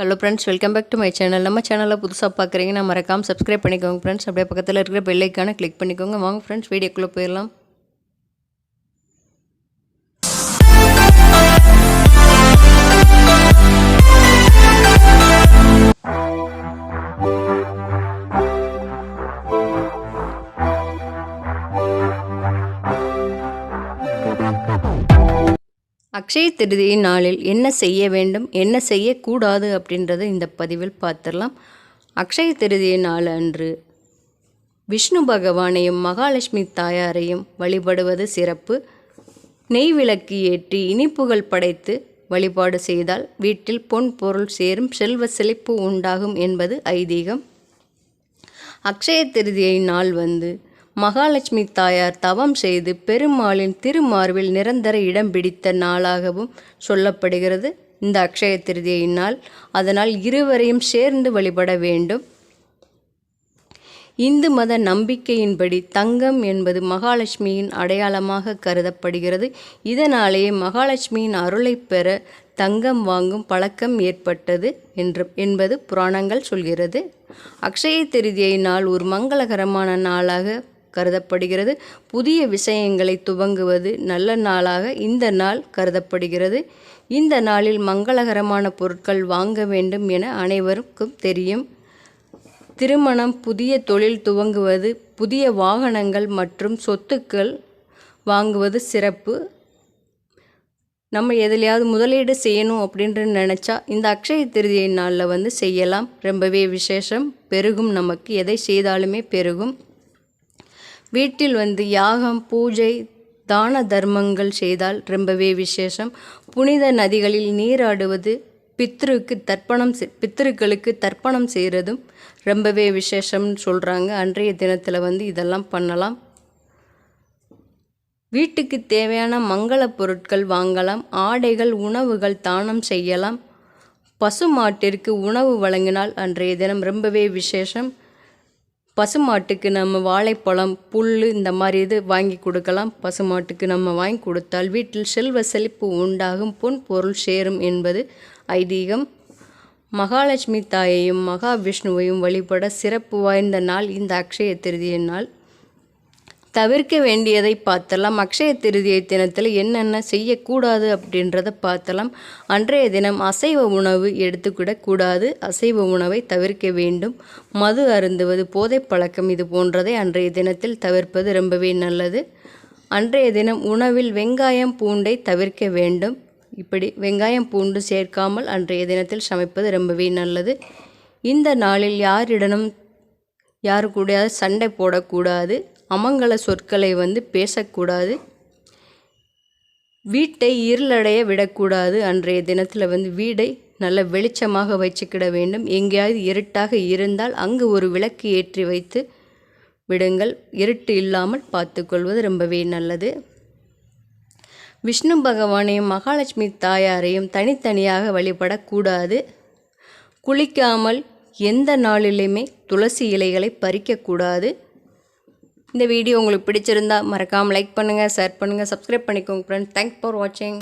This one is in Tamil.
Hello friends welcome back to my channel நம்ம சேனலில் புதுசாக பார்க்குறீங்கன்னா மறக்காமல் சப்ஸ்கிரைப் பண்ணிக்கோங்க ஃப்ரெண்ட்ஸ் அப்படியே பக்கத்தில் இருக்கிற பெல்லைக்கான கிளிக் பண்ணிக்கோங்க. வாங்க ஃப்ரெண்ட்ஸ் வீடியோக்குள்ளே போயிடலாம். அக்ஷய திருதியின் நாளில் என்ன செய்ய வேண்டும் என்ன செய்யக்கூடாது அப்படின்றத இந்த பதிவில் பார்த்துடலாம். அக்ஷய திருதியின் நாள் அன்று விஷ்ணு பகவானையும் மகாலட்சுமி தாயாரையும் வழிபடுவது சிறப்பு. நெய் விளக்கு ஏற்றி இனிப்புகள் படைத்து வழிபாடு செய்தால் வீட்டில் பொன் பொருள் சேரும் செல்வ செழிப்பு உண்டாகும் என்பது ஐதீகம். அக்ஷய திருதியை நாள் வந்து மகாலட்சுமி தாயார் தவம் செய்து பெருமாளின் திருமார்பில் நிரந்தர இடம் பிடித்த நாளாகவும் சொல்லப்படுகிறது. இந்த அக்ஷய திருதியை நாள் அதனால் இருவரையும் சேர்ந்து வழிபட வேண்டும். இந்து மத நம்பிக்கையின்படி தங்கம் என்பது மகாலட்சுமியின் அடையாளமாக கருதப்படுகிறது. இதனாலேயே மகாலட்சுமியின் அருளை பெற தங்கம் வாங்கும் பழக்கம் ஏற்பட்டது என்று என்பது புராணங்கள் சொல்கிறது. அக்ஷய திருதியை நாள் ஒரு மங்களகரமான நாளாக கருதப்படுகிறது. புதிய விஷயங்களை துவங்குவது நல்ல நாளாக இந்த நாள் கருதப்படுகிறது. இந்த நாளில் மங்களகரமான பொருட்கள் வாங்க வேண்டும் என அனைவருக்கும் தெரியும். திருமணம் புதிய தொழில் துவங்குவது புதிய வாகனங்கள் மற்றும் சொத்துக்கள் வாங்குவது சிறப்பு. நம்ம எதுலையாவது முதலீடு செய்யணும் அப்படின்ற நினச்சா இந்த அக்ஷய திருதியை நாளில் வந்து செய்யலாம். ரொம்பவே விசேஷம். பெருகும் நமக்கு. எதை செய்தாலுமே பெருகும். வீட்டில் வந்து யாகம் பூஜை தான தர்மங்கள் செய்தால் ரொம்பவே விசேஷம். புனித நதிகளில் நீராடுவது பித்ருக்கு தர்ப்பணம் செ- பித்ருக்களுக்கு தர்ப்பணம் செய்கிறதும் ரொம்பவே விசேஷம்னு சொல்கிறாங்க அன்றைய தினத்தில் வந்து இதெல்லாம் பண்ணலாம். வீட்டுக்கு தேவையான மங்கள பொருட்கள் வாங்கலாம். ஆடைகள் உணவுகள் தானம் செய்யலாம். பசுமாட்டிற்கு உணவு வழங்கினால் அன்றைய தினம் ரொம்பவே விசேஷம். பசுமாட்டுக்கு நம்ம வாழைப்பழம் புல் இந்த மாதிரி இது வாங்கி கொடுக்கலாம். பசுமாட்டுக்கு நம்ம வாங்கி கொடுத்தால் வீட்டில் செல்வ செழிப்பு உண்டாகும் பொன் பொருள் சேரும் என்பது ஐதீகம். மகாலட்சுமி தாயையும் மகாவிஷ்ணுவையும் வழிபட சிறப்பு வாய்ந்த நாள் இந்த அக்ஷய திருதிய நாள். தவிர்க்க வேண்டியதை பார்த்தலாம் அக்ஷய திருதியை தினத்தில் என்னென்ன செய்யக்கூடாது அப்படின்றத பார்த்தலாம் அன்றைய தினம் அசைவ உணவு எடுத்துக்கிடக்கூடாது அசைவ உணவை தவிர்க்க வேண்டும். மது அருந்துவது போதை பழக்கம் இது போன்றதை அன்றைய தினத்தில் தவிர்ப்பது ரொம்பவே நல்லது. அன்றைய தினம் உணவில் வெங்காயம் பூண்டை தவிர்க்க வேண்டும். இப்படி வெங்காயம் பூண்டு சேர்க்காமல் அன்றைய தினத்தில் சமைப்பது ரொம்பவே நல்லது. இந்த நாளில் யாரிடனும் யாரு கூடயாவது சண்டை போடக்கூடாது. அமங்கல சொற்களை வந்து பேசக்கூடாது. வீட்டை இருளடைய விடக்கூடாது அன்றைய தினத்தில் வந்து வீடை நல்ல வெளிச்சமாக வச்சுக்கிட வேண்டும். எங்கேயாவது இருட்டாக இருந்தால் அங்கு ஒரு விளக்கு ஏற்றி வைத்து விடுங்கள். இருட்டு இல்லாமல் பார்த்துக்கொள்வது ரொம்பவே நல்லது. விஷ்ணு பகவானையும் மகாலட்சுமி தாயாரையும் தனித்தனியாக வழிபடக்கூடாது. குளிக்காமல் எந்த நாளிலுமே துளசி இலைகளை பறிக்கக்கூடாது. இந்த வீடியோ உங்களுக்கு பிடிச்சிருந்தா மறக்காமல் லைக் பண்ணுங்கள் ஷேர் பண்ணுங்கள் சப்ஸ்கிரைப் பண்ணிக்கோங்க ஃப்ரெண்ட்ஸ் தேங்க்ஸ் ஃபார் வாட்சிங்